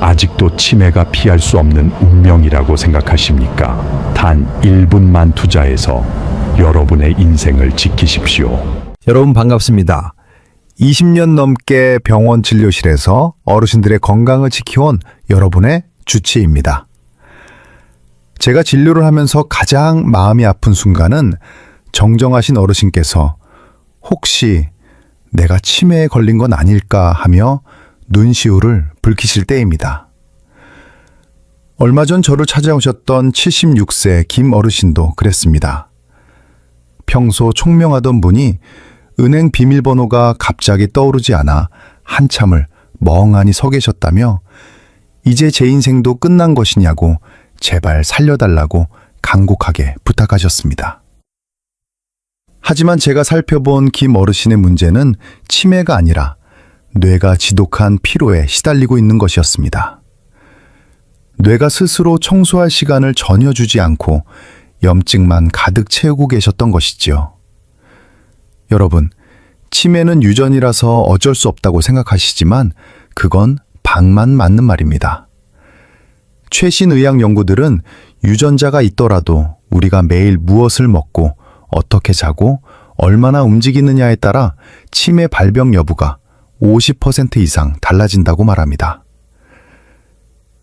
아직도 치매가 피할 수 없는 운명이라고 생각하십니까? 단 1분만 투자해서 여러분의 인생을 지키십시오. 여러분 반갑습니다. 20년 넘게 병원 진료실에서 어르신들의 건강을 지켜온 여러분의 주치입니다. 제가 진료를 하면서 가장 마음이 아픈 순간은 정정하신 어르신께서 혹시 내가 치매에 걸린 건 아닐까 하며 눈시울을 붉히실 때입니다. 얼마 전 저를 찾아오셨던 76세 김 어르신도 그랬습니다. 평소 총명하던 분이 은행 비밀번호가 갑자기 떠오르지 않아 한참을 멍하니 서 계셨다며 이제 제 인생도 끝난 것이냐고 제발 살려달라고 간곡하게 부탁하셨습니다. 하지만 제가 살펴본 김 어르신의 문제는 치매가 아니라 뇌가 지독한 피로에 시달리고 있는 것이었습니다. 뇌가 스스로 청소할 시간을 전혀 주지 않고 염증만 가득 채우고 계셨던 것이지요. 여러분, 치매는 유전이라서 어쩔 수 없다고 생각하시지만 그건 반만 맞는 말입니다. 최신 의학 연구들은 유전자가 있더라도 우리가 매일 무엇을 먹고 어떻게 자고 얼마나 움직이느냐에 따라 치매 발병 여부가 50% 이상 달라진다고 말합니다.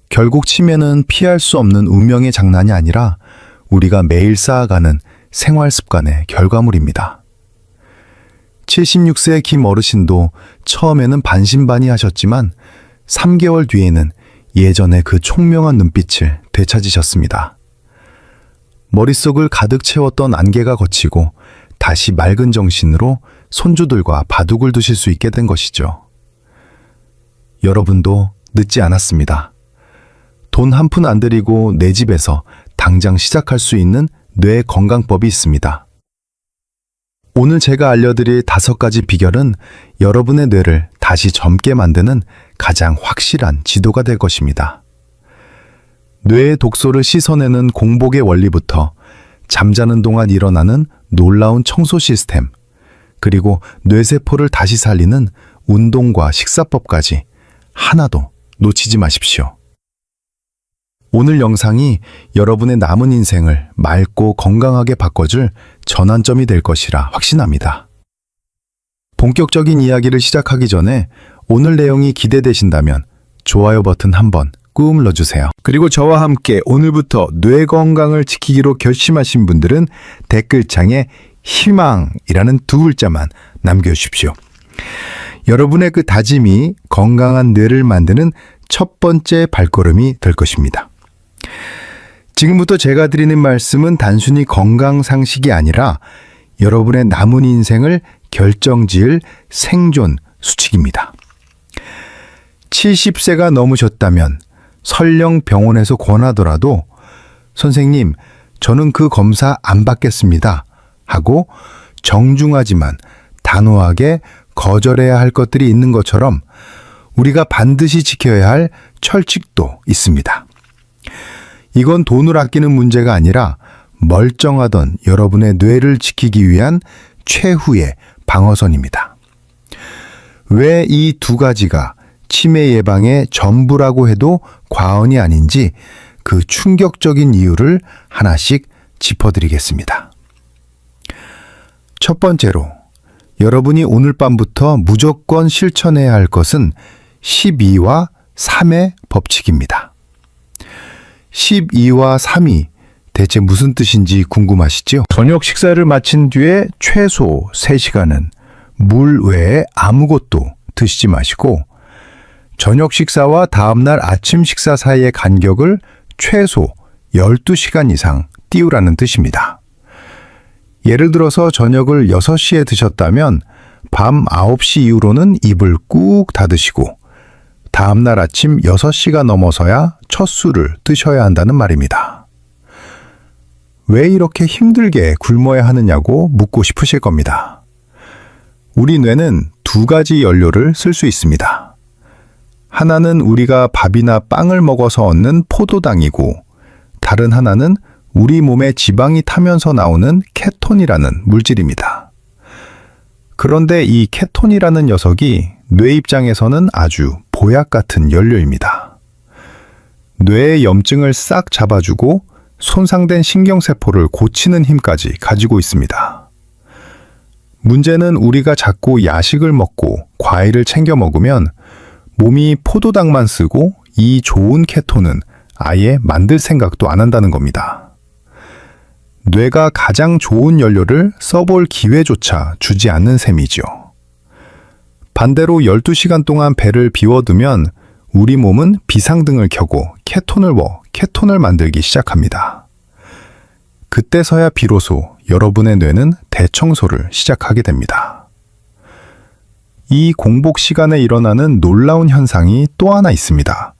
결국 치매는 피할 수 없는 운명의 장난이 아니라 우리가 매일 쌓아가는 생활 습관의 결과물입니다. 76세 김 어르신도 처음에는 반신반의 하셨지만 3개월 뒤에는 예전의 그 총명한 눈빛을 되찾으셨습니다. 머릿속을 가득 채웠던 안개가 걷히고 다시 맑은 정신으로 손주들과 바둑을 두실 수 있게 된 것이죠. 여러분도 늦지 않았습니다. 돈 한 푼 안 들이고 내 집에서 당장 시작할 수 있는 뇌 건강법이 있습니다. 오늘 제가 알려드릴 다섯 가지 비결은 여러분의 뇌를 다시 젊게 만드는 가장 확실한 지도가 될 것입니다. 뇌의 독소를 씻어내는 공복의 원리부터 잠자는 동안 일어나는 놀라운 청소 시스템, 그리고 뇌세포를 다시 살리는 운동과 식사법까지 하나도 놓치지 마십시오. 오늘 영상이 여러분의 남은 인생을 맑고 건강하게 바꿔줄 전환점이 될 것이라 확신합니다. 본격적인 이야기를 시작하기 전에 오늘 내용이 기대되신다면 좋아요 버튼 한번 꾹 눌러주세요. 그리고 저와 함께 오늘부터 뇌 건강을 지키기로 결심하신 분들은 댓글창에 희망이라는 두 글자만 남겨주십시오. 여러분의 그 다짐이 건강한 뇌를 만드는 첫 번째 발걸음이 될 것입니다. 지금부터 제가 드리는 말씀은 단순히 건강 상식이 아니라 여러분의 남은 인생을 결정 지을 생존 수칙입니다. 70세가 넘으셨다면 설령 병원에서 권하더라도 선생님, 저는 그 검사 안 받겠습니다. 하고 정중하지만 단호하게 거절해야 할 것들이 있는 것처럼 우리가 반드시 지켜야 할 철칙도 있습니다. 이건 돈을 아끼는 문제가 아니라 멀쩡하던 여러분의 뇌를 지키기 위한 최후의 방어선입니다. 왜 이 두 가지가 치매 예방의 전부라고 해도 과언이 아닌지 그 충격적인 이유를 하나씩 짚어드리겠습니다. 첫 번째로 여러분이 오늘 밤부터 무조건 실천해야 할 것은 12와 3의 법칙입니다. 12와 3이 대체 무슨 뜻인지 궁금하시죠? 저녁 식사를 마친 뒤에 최소 3시간은 물 외에 아무것도 드시지 마시고 저녁 식사와 다음날 아침 식사 사이의 간격을 최소 12시간 이상 띄우라는 뜻입니다. 예를 들어서 저녁을 6시에 드셨다면 밤 9시 이후로는 입을 꾹 닫으시고 다음날 아침 6시가 넘어서야 첫 술을 드셔야 한다는 말입니다. 왜 이렇게 힘들게 굶어야 하느냐고 묻고 싶으실 겁니다. 우리 뇌는 두 가지 연료를 쓸 수 있습니다. 하나는 우리가 밥이나 빵을 먹어서 얻는 포도당이고 다른 하나는 우리 몸에 지방이 타면서 나오는 케톤이라는 물질입니다. 그런데 이 케톤이라는 녀석이 뇌 입장에서는 아주 보약 같은 연료입니다. 뇌의 염증을 싹 잡아주고 손상된 신경세포를 고치는 힘까지 가지고 있습니다. 문제는 우리가 자꾸 야식을 먹고 과일을 챙겨 먹으면 몸이 포도당만 쓰고 이 좋은 케톤은 아예 만들 생각도 안 한다는 겁니다. 뇌가 가장 좋은 연료를 써볼 기회조차 주지 않는 셈이죠. 반대로 12시간 동안 배를 비워두면 우리 몸은 비상등을 켜고 케톤을 워 케톤을 만들기 시작합니다. 그때서야 비로소 여러분의 뇌는 대청소를 시작하게 됩니다. 이 공복 시간에 일어나는 놀라운 현상이 또 하나 있습니다.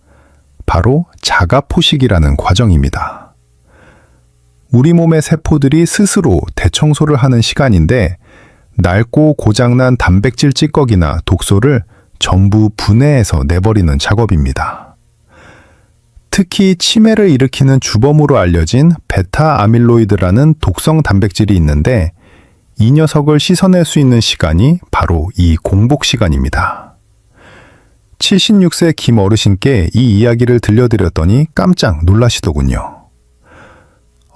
바로 자가 포식이라는 과정입니다. 우리 몸의 세포들이 스스로 대청소를 하는 시간인데 낡고 고장난 단백질 찌꺼기나 독소를 전부 분해해서 내버리는 작업입니다. 특히 치매를 일으키는 주범으로 알려진 베타 아밀로이드라는 독성 단백질이 있는데 이 녀석을 씻어낼 수 있는 시간이 바로 이 공복 시간입니다. 76세 김 어르신께 이 이야기를 들려드렸더니 깜짝 놀라시더군요.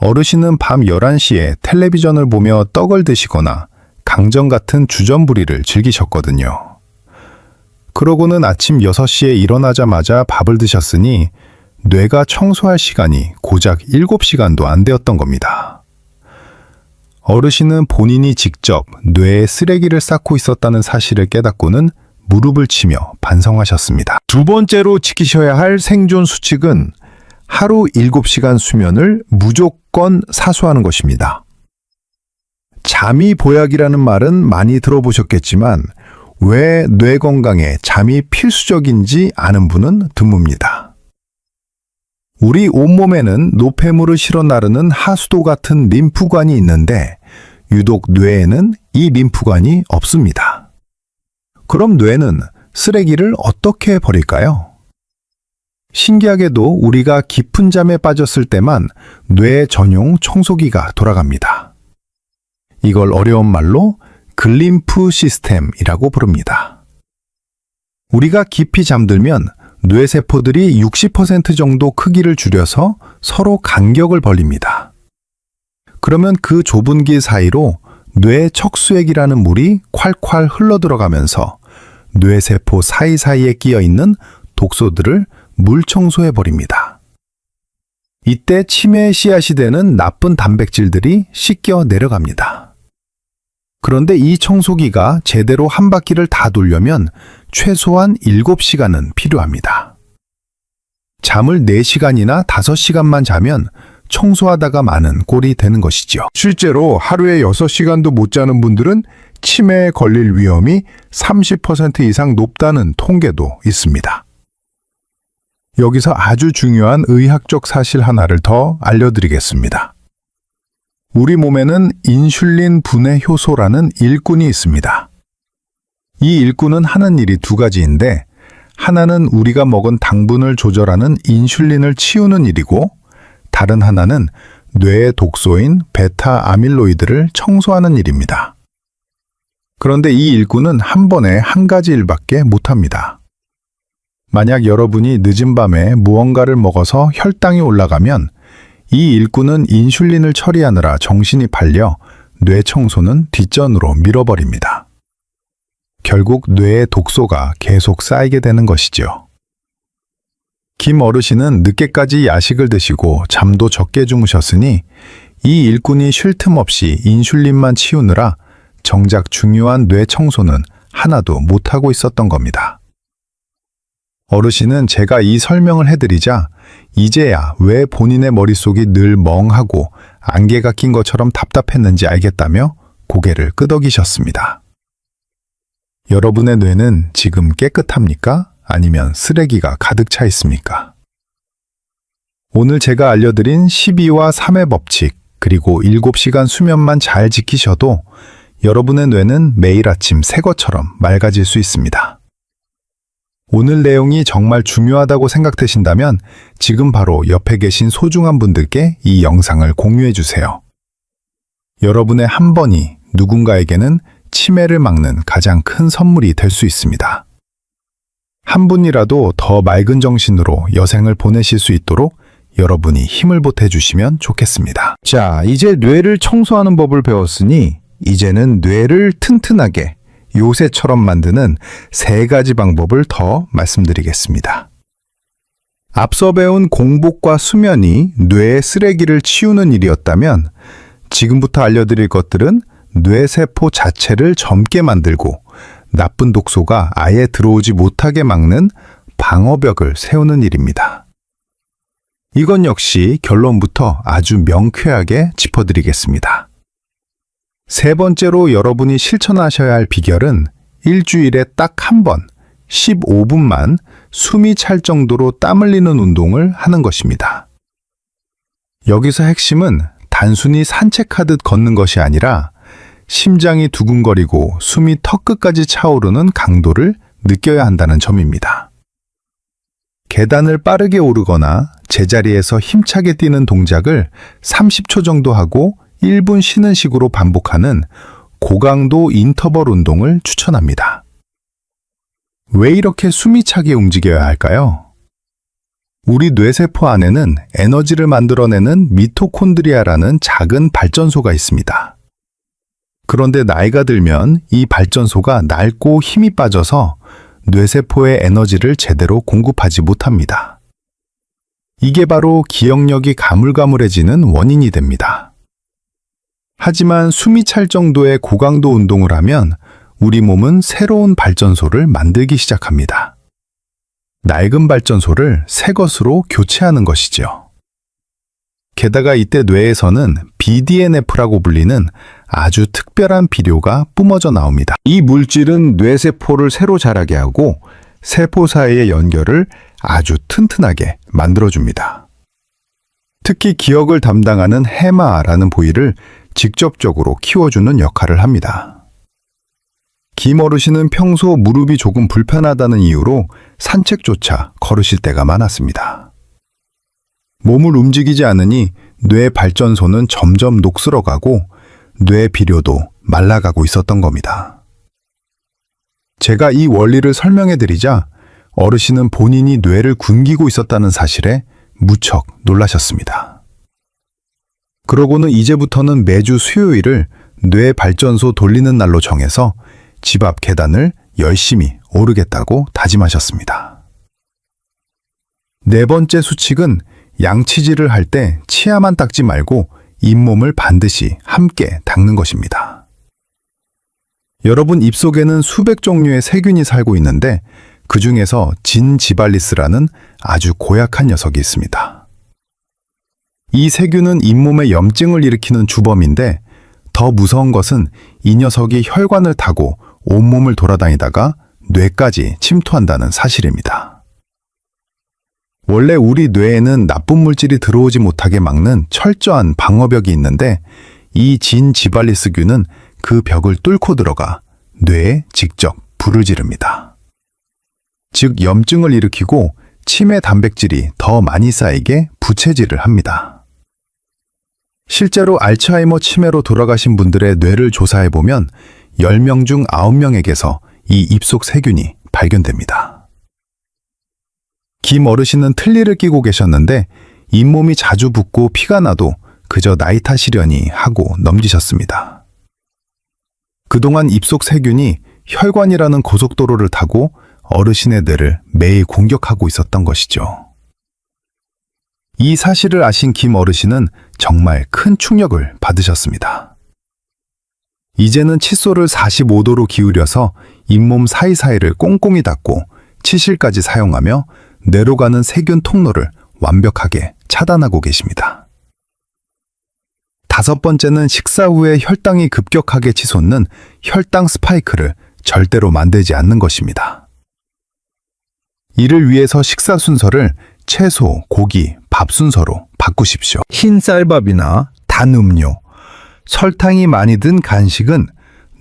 어르신은 밤 11시에 텔레비전을 보며 떡을 드시거나 강정 같은 주전부리를 즐기셨거든요. 그러고는 아침 6시에 일어나자마자 밥을 드셨으니 뇌가 청소할 시간이 고작 7시간도 안 되었던 겁니다. 어르신은 본인이 직접 뇌에 쓰레기를 쌓고 있었다는 사실을 깨닫고는 무릎을 치며 반성하셨습니다. 두 번째로 지키셔야 할 생존 수칙은 하루 7시간 수면을 무조건 사수하는 것입니다. 잠이 보약이라는 말은 많이 들어보셨겠지만 왜 뇌 건강에 잠이 필수적인지 아는 분은 드뭅니다. 우리 온몸에는 노폐물을 실어 나르는 하수도 같은 림프관이 있는데 유독 뇌에는 이 림프관이 없습니다. 그럼 뇌는 쓰레기를 어떻게 버릴까요? 신기하게도 우리가 깊은 잠에 빠졌을 때만 뇌 전용 청소기가 돌아갑니다. 이걸 어려운 말로 글림프 시스템이라고 부릅니다. 우리가 깊이 잠들면 뇌세포들이 60% 정도 크기를 줄여서 서로 간격을 벌립니다. 그러면 그 좁은 길 사이로 뇌 척수액이라는 물이 콸콸 흘러들어가면서 뇌세포 사이사이에 끼어 있는 독소들을 물 청소해 버립니다. 이때 치매의 씨앗이 되는 나쁜 단백질들이 씻겨 내려갑니다. 그런데 이 청소기가 제대로 한 바퀴를 다 돌려면 최소한 7시간은 필요합니다. 잠을 4시간이나 5시간만 자면 청소하다가 많은 꼴이 되는 것이죠. 실제로 하루에 6시간도 못 자는 분들은 치매에 걸릴 위험이 30% 이상 높다는 통계도 있습니다. 여기서 아주 중요한 의학적 사실 하나를 더 알려드리겠습니다. 우리 몸에는 인슐린 분해 효소라는 일꾼이 있습니다. 이 일꾼은 하는 일이 두 가지인데 하나는 우리가 먹은 당분을 조절하는 인슐린을 치우는 일이고 다른 하나는 뇌의 독소인 베타 아밀로이드를 청소하는 일입니다. 그런데 이 일꾼은 한 번에 한 가지 일밖에 못합니다. 만약 여러분이 늦은 밤에 무언가를 먹어서 혈당이 올라가면 이 일꾼은 인슐린을 처리하느라 정신이 팔려 뇌 청소는 뒷전으로 밀어버립니다. 결국 뇌의 독소가 계속 쌓이게 되는 것이죠. 김 어르신은 늦게까지 야식을 드시고 잠도 적게 주무셨으니 이 일꾼이 쉴 틈 없이 인슐린만 치우느라 정작 중요한 뇌 청소는 하나도 못하고 있었던 겁니다. 어르신은 제가 이 설명을 해드리자 이제야 왜 본인의 머릿속이 늘 멍하고 안개가 낀 것처럼 답답했는지 알겠다며 고개를 끄덕이셨습니다. 여러분의 뇌는 지금 깨끗합니까? 아니면 쓰레기가 가득 차 있습니까? 오늘 제가 알려드린 12와 3의 법칙, 그리고 7시간 수면만 잘 지키셔도 여러분의 뇌는 매일 아침 새 것처럼 맑아질 수 있습니다. 오늘 내용이 정말 중요하다고 생각되신다면 지금 바로 옆에 계신 소중한 분들께 이 영상을 공유해 주세요. 여러분의 한 번이 누군가에게는 치매를 막는 가장 큰 선물이 될 수 있습니다. 한 분이라도 더 맑은 정신으로 여생을 보내실 수 있도록 여러분이 힘을 보태 주시면 좋겠습니다. 자, 이제 뇌를 청소하는 법을 배웠으니 이제는 뇌를 튼튼하게 요새처럼 만드는 세 가지 방법을 더 말씀드리겠습니다. 앞서 배운 공복과 수면이 뇌의 쓰레기를 치우는 일이었다면 지금부터 알려드릴 것들은 뇌세포 자체를 젊게 만들고 나쁜 독소가 아예 들어오지 못하게 막는 방어벽을 세우는 일입니다. 이건 역시 결론부터 아주 명쾌하게 짚어드리겠습니다. 세 번째로 여러분이 실천하셔야 할 비결은 일주일에 딱 한 번, 15분만 숨이 찰 정도로 땀 흘리는 운동을 하는 것입니다. 여기서 핵심은 단순히 산책하듯 걷는 것이 아니라 심장이 두근거리고 숨이 턱끝까지 차오르는 강도를 느껴야 한다는 점입니다. 계단을 빠르게 오르거나 제자리에서 힘차게 뛰는 동작을 30초 정도 하고 1분 쉬는 식으로 반복하는 고강도 인터벌 운동을 추천합니다. 왜 이렇게 숨이 차게 움직여야 할까요? 우리 뇌세포 안에는 에너지를 만들어내는 미토콘드리아라는 작은 발전소가 있습니다. 그런데 나이가 들면 이 발전소가 낡고 힘이 빠져서 뇌세포의 에너지를 제대로 공급하지 못합니다. 이게 바로 기억력이 가물가물해지는 원인이 됩니다. 하지만 숨이 찰 정도의 고강도 운동을 하면 우리 몸은 새로운 발전소를 만들기 시작합니다. 낡은 발전소를 새 것으로 교체하는 것이지요. 게다가 이때 뇌에서는 BDNF라고 불리는 아주 특별한 비료가 뿜어져 나옵니다. 이 물질은 뇌세포를 새로 자라게 하고 세포 사이의 연결을 아주 튼튼하게 만들어줍니다. 특히 기억을 담당하는 해마라는 부위를 직접적으로 키워주는 역할을 합니다. 김 어르신은 평소 무릎이 조금 불편하다는 이유로 산책조차 걸으실 때가 많았습니다. 몸을 움직이지 않으니 뇌 발전소는 점점 녹슬어가고 뇌 비료도 말라가고 있었던 겁니다. 제가 이 원리를 설명해 드리자 어르신은 본인이 뇌를 굶기고 있었다는 사실에 무척 놀라셨습니다. 그러고는 이제부터는 매주 수요일을 뇌 발전소 돌리는 날로 정해서 집 앞 계단을 열심히 오르겠다고 다짐하셨습니다. 네 번째 수칙은 양치질을 할 때 치아만 닦지 말고 잇몸을 반드시 함께 닦는 것입니다. 여러분 입속에는 수백 종류의 세균이 살고 있는데 그 중에서 진지발리스라는 아주 고약한 녀석이 있습니다. 이 세균은 잇몸에 염증을 일으키는 주범인데 더 무서운 것은 이 녀석이 혈관을 타고 온몸을 돌아다니다가 뇌까지 침투한다는 사실입니다. 원래 우리 뇌에는 나쁜 물질이 들어오지 못하게 막는 철저한 방어벽이 있는데 이 진 지발리스균은 그 벽을 뚫고 들어가 뇌에 직접 불을 지릅니다. 즉 염증을 일으키고 치매 단백질이 더 많이 쌓이게 부채질을 합니다. 실제로 알츠하이머 치매로 돌아가신 분들의 뇌를 조사해 보면 10명 중 9명에게서 이 입속 세균이 발견됩니다. 김 어르신은 틀니를 끼고 계셨는데 잇몸이 자주 붓고 피가 나도 그저 나이 탓이려니 하고 넘기셨습니다. 그동안 입속 세균이 혈관이라는 고속도로를 타고 어르신의 뇌를 매일 공격하고 있었던 것이죠. 이 사실을 아신 김 어르신은 정말 큰 충격을 받으셨습니다. 이제는 칫솔을 45도로 기울여서 잇몸 사이사이를 꽁꽁이 닫고 치실까지 사용하며 뇌로 가는 세균 통로를 완벽하게 차단하고 계십니다. 다섯 번째는 식사 후에 혈당이 급격하게 치솟는 혈당 스파이크를 절대로 만들지 않는 것입니다. 이를 위해서 식사 순서를 채소, 고기, 밥 순서로 바꾸십시오. 흰 쌀밥이나 단 음료, 설탕이 많이 든 간식은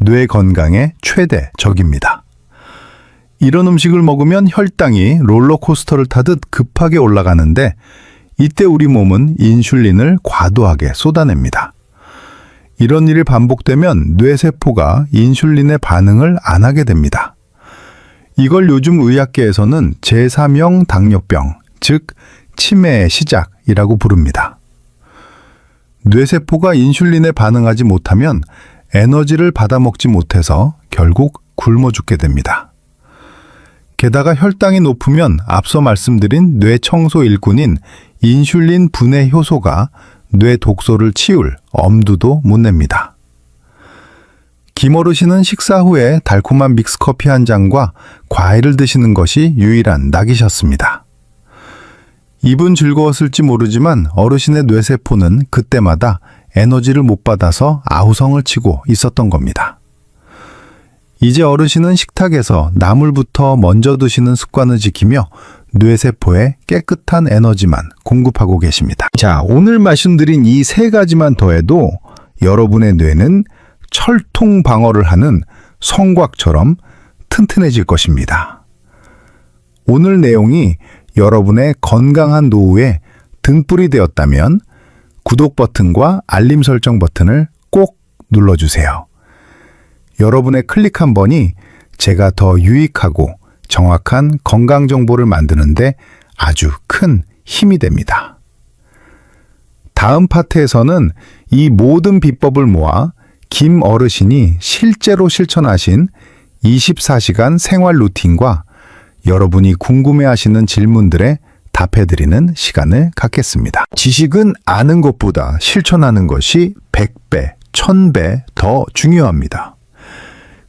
뇌 건강에 최대 적입니다. 이런 음식을 먹으면 혈당이 롤러코스터를 타듯 급하게 올라가는데 이때 우리 몸은 인슐린을 과도하게 쏟아냅니다. 이런 일이 반복되면 뇌세포가 인슐린의 반응을 안 하게 됩니다. 이걸 요즘 의학계에서는 제3형 당뇨병, 즉 치매의 시작이라고 부릅니다. 뇌세포가 인슐린에 반응하지 못하면 에너지를 받아먹지 못해서 결국 굶어 죽게 됩니다. 게다가 혈당이 높으면 앞서 말씀드린 뇌 청소 일꾼인 인슐린 분해 효소가 뇌 독소를 치울 엄두도 못 냅니다. 김어르신은 식사 후에 달콤한 믹스커피 한 잔과 과일을 드시는 것이 유일한 낙이셨습니다. 입은 즐거웠을지 모르지만 어르신의 뇌세포는 그때마다 에너지를 못 받아서 아우성을 치고 있었던 겁니다. 이제 어르신은 식탁에서 나물부터 먼저 드시는 습관을 지키며 뇌세포에 깨끗한 에너지만 공급하고 계십니다. 자, 오늘 말씀드린 이 세 가지만 더해도 여러분의 뇌는 철통 방어를 하는 성곽처럼 튼튼해질 것입니다. 오늘 내용이 여러분의 건강한 노후에 등불이 되었다면 구독 버튼과 알림 설정 버튼을 꼭 눌러주세요. 여러분의 클릭 한 번이 제가 더 유익하고 정확한 건강 정보를 만드는데 아주 큰 힘이 됩니다. 다음 파트에서는 이 모든 비법을 모아 김 어르신이 실제로 실천하신 24시간 생활 루틴과 여러분이 궁금해하시는 질문들에 답해드리는 시간을 갖겠습니다. 지식은 아는 것보다 실천하는 것이 100배, 1000배 더 중요합니다.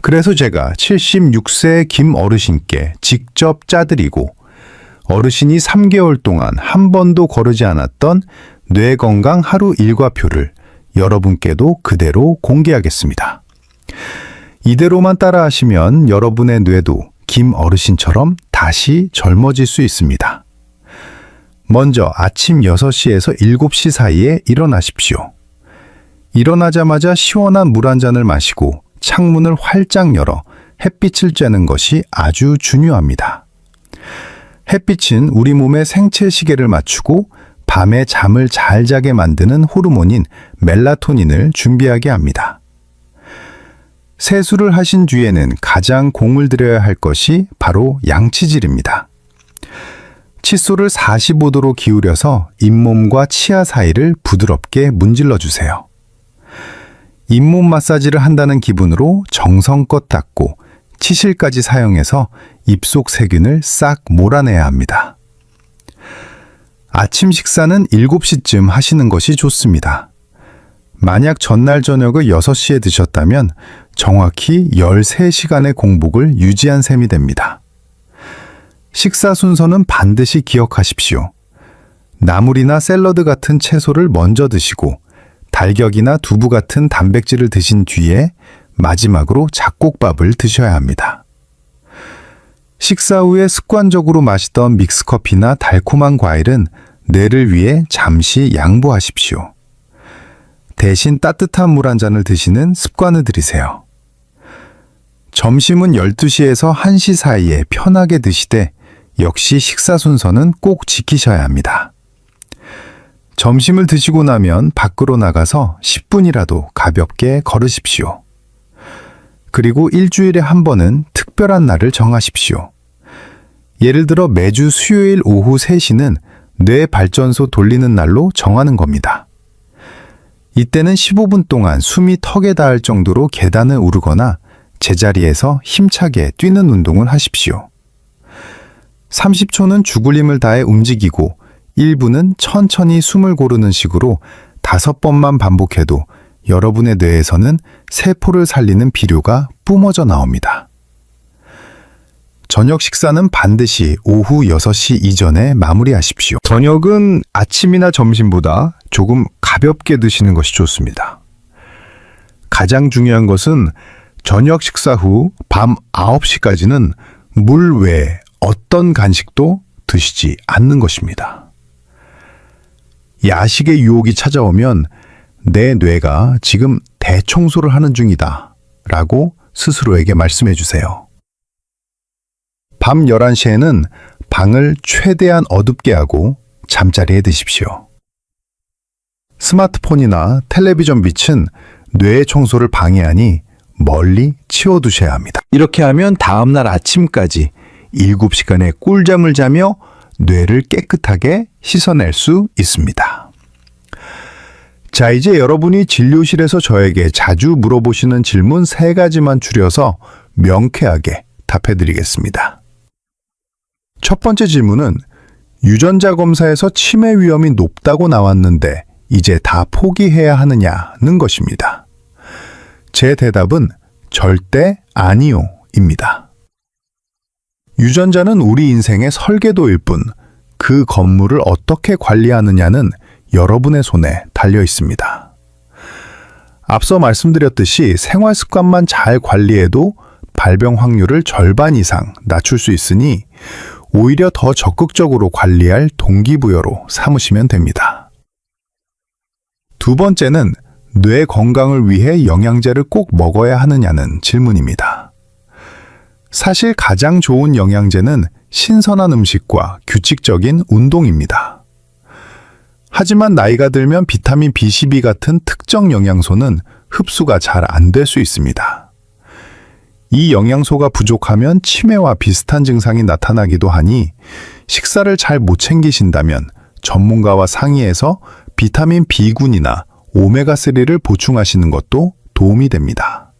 그래서 제가 76세 김 어르신께 직접 짜드리고 어르신이 3개월 동안 한 번도 거르지 않았던 뇌 건강 하루 일과표를 여러분께도 그대로 공개하겠습니다. 이대로만 따라하시면 여러분의 뇌도 김 어르신처럼 다시 젊어질 수 있습니다. 먼저 아침 6시에서 7시 사이에 일어나십시오. 일어나자마자 시원한 물 한 잔을 마시고 창문을 활짝 열어 햇빛을 쬐는 것이 아주 중요합니다. 햇빛은 우리 몸의 생체 시계를 맞추고 밤에 잠을 잘 자게 만드는 호르몬인 멜라토닌을 준비하게 합니다. 세수를 하신 뒤에는 가장 공을 들여야 할 것이 바로 양치질입니다. 칫솔을 45도로 기울여서 잇몸과 치아 사이를 부드럽게 문질러 주세요. 잇몸 마사지를 한다는 기분으로 정성껏 닦고 치실까지 사용해서 입속 세균을 싹 몰아내야 합니다. 아침 식사는 7시쯤 하시는 것이 좋습니다. 만약 전날 저녁을 6시에 드셨다면 정확히 13시간의 공복을 유지한 셈이 됩니다. 식사 순서는 반드시 기억하십시오. 나물이나 샐러드 같은 채소를 먼저 드시고 달격이나 두부 같은 단백질을 드신 뒤에 마지막으로 잡곡밥을 드셔야 합니다. 식사 후에 습관적으로 마시던 믹스커피나 달콤한 과일은 뇌를 위해 잠시 양보하십시오. 대신 따뜻한 물 한 잔을 드시는 습관을 들이세요. 점심은 12시에서 1시 사이에 편하게 드시되 역시 식사 순서는 꼭 지키셔야 합니다. 점심을 드시고 나면 밖으로 나가서 10분이라도 가볍게 걸으십시오. 그리고 일주일에 한 번은 특별한 날을 정하십시오. 예를 들어 매주 수요일 오후 3시는 뇌 발전소 돌리는 날로 정하는 겁니다. 이때는 15분 동안 숨이 턱에 닿을 정도로 계단을 오르거나 제자리에서 힘차게 뛰는 운동을 하십시오. 30초는 죽을 힘을 다해 움직이고 1분은 천천히 숨을 고르는 식으로 다섯 번만 반복해도 여러분의 뇌에서는 세포를 살리는 비료가 뿜어져 나옵니다. 저녁 식사는 반드시 오후 6시 이전에 마무리하십시오. 저녁은 아침이나 점심보다 조금 가볍게 드시는 것이 좋습니다. 가장 중요한 것은 저녁 식사 후 밤 9시까지는 물 외에 어떤 간식도 드시지 않는 것입니다. 야식의 유혹이 찾아오면 내 뇌가 지금 대청소를 하는 중이다 라고 스스로에게 말씀해 주세요. 밤 11시에는 방을 최대한 어둡게 하고 잠자리에 드십시오. 스마트폰이나 텔레비전 빛은 뇌의 청소를 방해하니 멀리 치워두셔야 합니다. 이렇게 하면 다음날 아침까지 7시간의 꿀잠을 자며 뇌를 깨끗하게 씻어낼 수 있습니다. 자, 이제 여러분이 진료실에서 저에게 자주 물어보시는 질문 세 가지만 줄여서 명쾌하게 답해 드리겠습니다. 첫 번째 질문은 유전자 검사에서 치매 위험이 높다고 나왔는데 이제 다 포기해야 하느냐는 것입니다. 제 대답은 절대 아니요 입니다. 유전자는 우리 인생의 설계도일 뿐 그 건물을 어떻게 관리하느냐는 여러분의 손에 달려 있습니다. 앞서 말씀드렸듯이 생활 습관만 잘 관리해도 발병 확률을 절반 이상 낮출 수 있으니 오히려 더 적극적으로 관리할 동기부여로 삼으시면 됩니다. 두 번째는 뇌 건강을 위해 영양제를 꼭 먹어야 하느냐는 질문입니다. 사실 가장 좋은 영양제는 신선한 음식과 규칙적인 운동입니다. 하지만 나이가 들면 비타민 B12 같은 특정 영양소는 흡수가 잘 안 될 수 있습니다. 이 영양소가 부족하면 치매와 비슷한 증상이 나타나기도 하니 식사를 잘 못 챙기신다면 전문가와 상의해서 비타민 B군이나 오메가3를 보충하시는 것도 도움이 됩니다.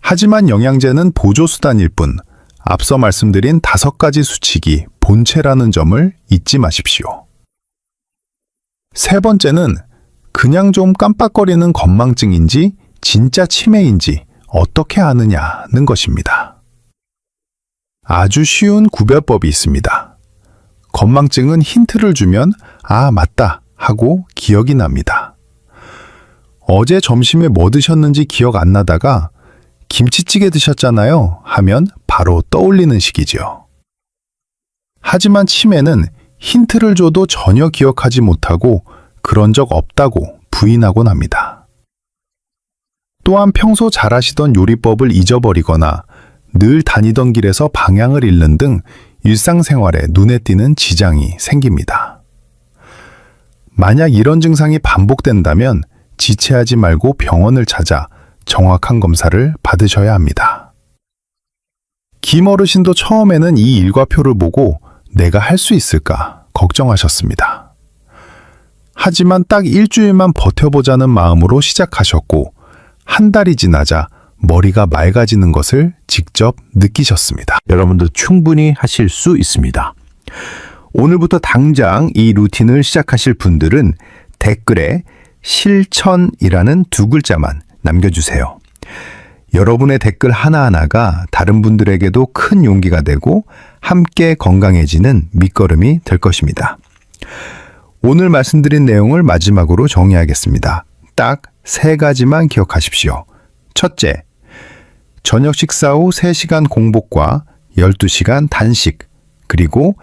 하지만 영양제는 보조수단일 뿐 앞서 말씀드린 다섯 가지 수칙이 본체라는 점을 잊지 마십시오. 세 번째는 그냥 좀 깜빡거리는 건망증인지 진짜 치매인지 어떻게 아느냐는 것입니다. 아주 쉬운 구별법이 있습니다. 건망증은 힌트를 주면 아, 맞다 하고 기억이 납니다. 어제 점심에 뭐 드셨는지 기억 안 나다가 김치찌개 드셨잖아요 하면 바로 떠올리는 시기죠. 하지만 치매는 힌트를 줘도 전혀 기억하지 못하고 그런 적 없다고 부인하곤 합니다. 또한 평소 잘하시던 요리법을 잊어버리거나 늘 다니던 길에서 방향을 잃는 등 일상생활에 눈에 띄는 지장이 생깁니다. 만약 이런 증상이 반복된다면 지체하지 말고 병원을 찾아 정확한 검사를 받으셔야 합니다. 김 어르신도 처음에는 이 일과표를 보고 내가 할 수 있을까 걱정하셨습니다. 하지만 딱 일주일만 버텨보자는 마음으로 시작하셨고, 한 달이 지나자 머리가 맑아지는 것을 직접 느끼셨습니다. 여러분도 충분히 하실 수 있습니다. 오늘부터 당장 이 루틴을 시작하실 분들은 댓글에 실천이라는 두 글자만 남겨주세요. 여러분의 댓글 하나하나가 다른 분들에게도 큰 용기가 되고 함께 건강해지는 밑거름이 될 것입니다. 오늘 말씀드린 내용을 마지막으로 정리하겠습니다. 딱 세 가지만 기억하십시오. 첫째, 저녁 식사 후 3시간 공복과 12시간 단식, 그리고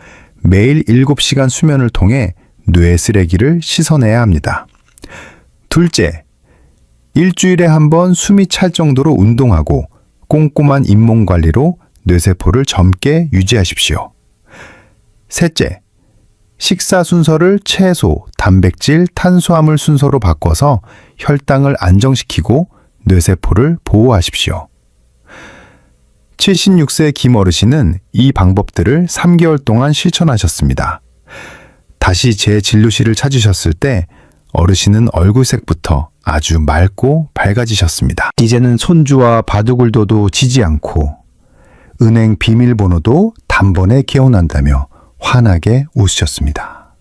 매일 7시간 수면을 통해 뇌 쓰레기를 씻어내야 합니다. 둘째, 일주일에 한 번 숨이 찰 정도로 운동하고 꼼꼼한 잇몸 관리로 뇌세포를 젊게 유지하십시오. 셋째, 식사 순서를 채소, 단백질, 탄수화물 순서로 바꿔서 혈당을 안정시키고 뇌세포를 보호하십시오. 76세 김 어르신은 이 방법들을 3개월 동안 실천하셨습니다. 다시 제 진료실을 찾으셨을 때 어르신은 얼굴색부터 아주 맑고 밝아지셨습니다. 이제는 손주와 바둑을 둬도 지지 않고 은행 비밀번호도 단번에 기억난다며 환하게 웃으셨습니다.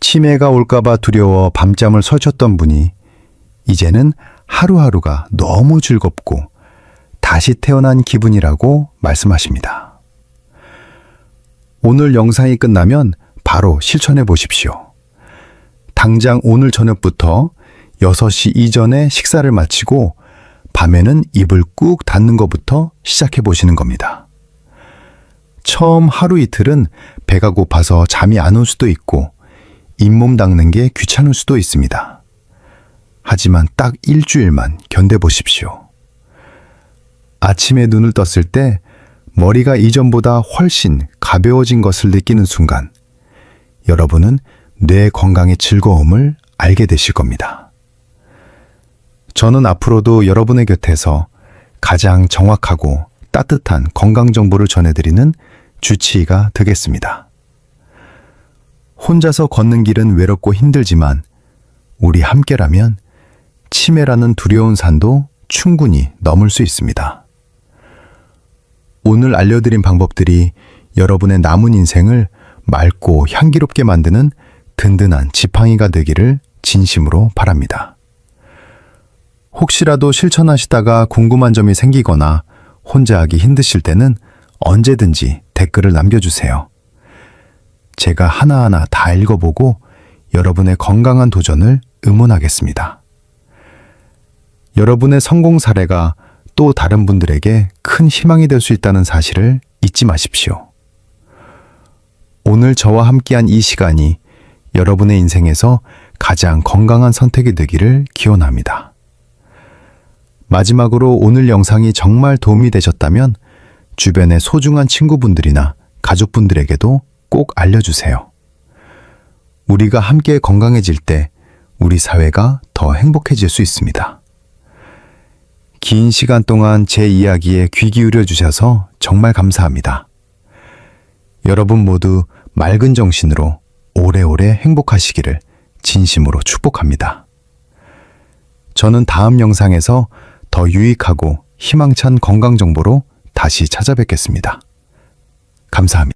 치매가 올까봐 두려워 밤잠을 설쳤던 분이 이제는 하루하루가 너무 즐겁고 다시 태어난 기분이라고 말씀하십니다. 오늘 영상이 끝나면 바로 실천해 보십시오. 당장 오늘 저녁부터 6시 이전에 식사를 마치고 밤에는 입을 꾹 닫는 것부터 시작해 보시는 겁니다. 처음 하루 이틀은 배가 고파서 잠이 안 올 수도 있고 잇몸 닦는 게 귀찮을 수도 있습니다. 하지만 딱 일주일만 견뎌보십시오. 아침에 눈을 떴을 때 머리가 이전보다 훨씬 가벼워진 것을 느끼는 순간 여러분은 뇌 건강의 즐거움을 알게 되실 겁니다. 저는 앞으로도 여러분의 곁에서 가장 정확하고 따뜻한 건강 정보를 전해드리는 주치의가 되겠습니다. 혼자서 걷는 길은 외롭고 힘들지만 우리 함께라면 치매라는 두려운 산도 충분히 넘을 수 있습니다. 오늘 알려드린 방법들이 여러분의 남은 인생을 맑고 향기롭게 만드는 든든한 지팡이가 되기를 진심으로 바랍니다. 혹시라도 실천하시다가 궁금한 점이 생기거나 혼자 하기 힘드실 때는 언제든지 댓글을 남겨주세요. 제가 하나하나 다 읽어보고 여러분의 건강한 도전을 응원하겠습니다. 여러분의 성공 사례가 또 다른 분들에게 큰 희망이 될 수 있다는 사실을 잊지 마십시오. 오늘 저와 함께한 이 시간이 여러분의 인생에서 가장 건강한 선택이 되기를 기원합니다. 마지막으로 오늘 영상이 정말 도움이 되셨다면 주변의 소중한 친구분들이나 가족분들에게도 꼭 알려주세요. 우리가 함께 건강해질 때 우리 사회가 더 행복해질 수 있습니다. 긴 시간 동안 제 이야기에 귀 기울여 주셔서 정말 감사합니다. 여러분 모두 맑은 정신으로 오래오래 행복하시기를 진심으로 축복합니다. 저는 다음 영상에서 더 유익하고 희망찬 건강 정보로 다시 찾아뵙겠습니다. 감사합니다.